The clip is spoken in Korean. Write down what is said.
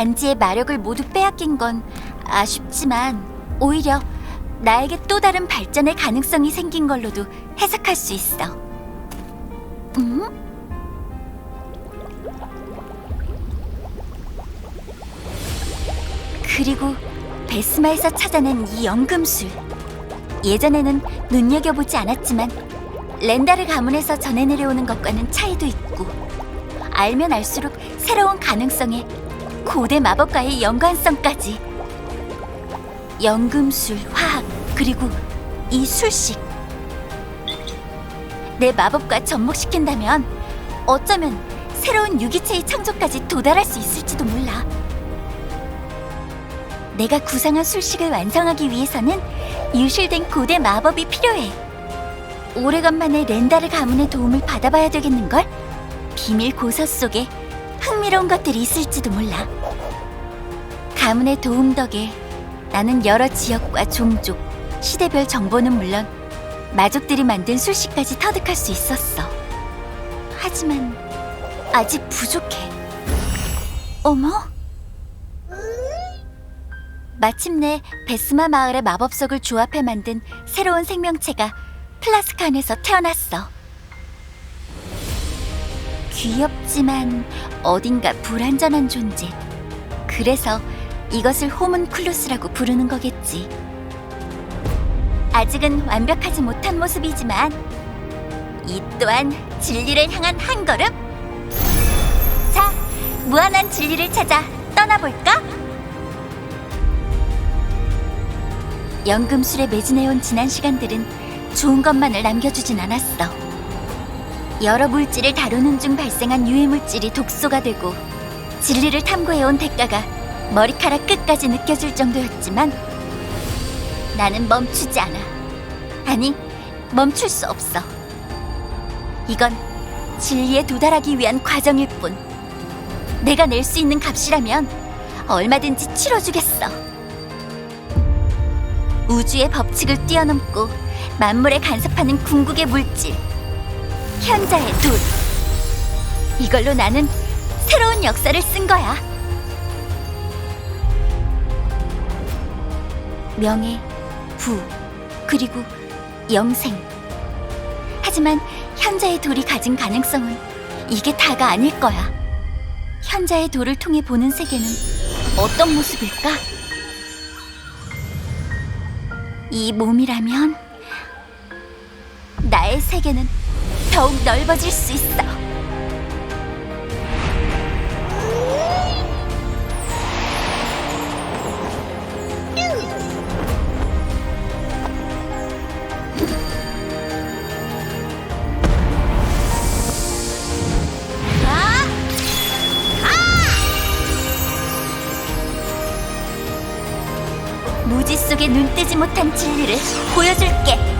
반지의 마력을 모두 빼앗긴 건 아쉽지만 오히려 나에게 또 다른 발전의 가능성이 생긴 걸로도 해석할 수 있어. 음? 그리고 베스마에서 찾아낸 이 연금술. 예전에는 눈여겨보지 않았지만 렌다르 가문에서 전해 내려오는 것과는 차이도 있고 알면 알수록 새로운 가능성에 고대 마법과의 연관성까지. 연금술, 화학, 그리고 이 술식. 내 마법과 접목시킨다면 어쩌면 새로운 유기체의 창조까지 도달할 수 있을지도 몰라. 내가 구상한 술식을 완성하기 위해서는 유실된 고대 마법이 필요해. 오래간만에 렌다르 가문의 도움을 받아봐야 되겠는걸? 비밀 고서 속에 흥미로운 것들이 있을지도 몰라. 가문의 도움 덕에 나는 여러 지역과 종족, 시대별 정보는 물론 마족들이 만든 술식까지 터득할 수 있었어. 하지만 아직 부족해. 어머? 마침내 베스마 마을의 마법석을 조합해 만든 새로운 생명체가 플라스크 안에서 태어났어. 귀엽지만 어딘가 불완전한 존재. 그래서 이것을 호문클루스라고 부르는 거겠지. 아직은 완벽하지 못한 모습이지만 이 또한 진리를 향한 한 걸음. 자, 무한한 진리를 찾아 떠나볼까? 연금술에 매진해온 지난 시간들은 좋은 것만을 남겨주진 않았어. 여러 물질을 다루는 중 발생한 유해 물질이 독소가 되고 진리를 탐구해온 대가가 머리카락 끝까지 느껴질 정도였지만 나는 멈추지 않아. 아니, 멈출 수 없어. 이건 진리에 도달하기 위한 과정일 뿐. 내가 낼 수 있는 값이라면 얼마든지 치러주겠어. 우주의 법칙을 뛰어넘고 만물에 간섭하는 궁극의 물질. 현자의 둘. 이걸로 나는 새로운 역사를 쓴 거야. 명예, 부, 그리고 영생. 하지만 현자의 돌이 가진 가능성은 이게 다가 아닐 거야. 현자의 돌을 통해 보는 세계는 어떤 모습일까? 이 몸이라면 나의 세계는 더욱 넓어질 수 있어. 아! 무지 속에 눈 뜨지 못한 진리를 보여줄게.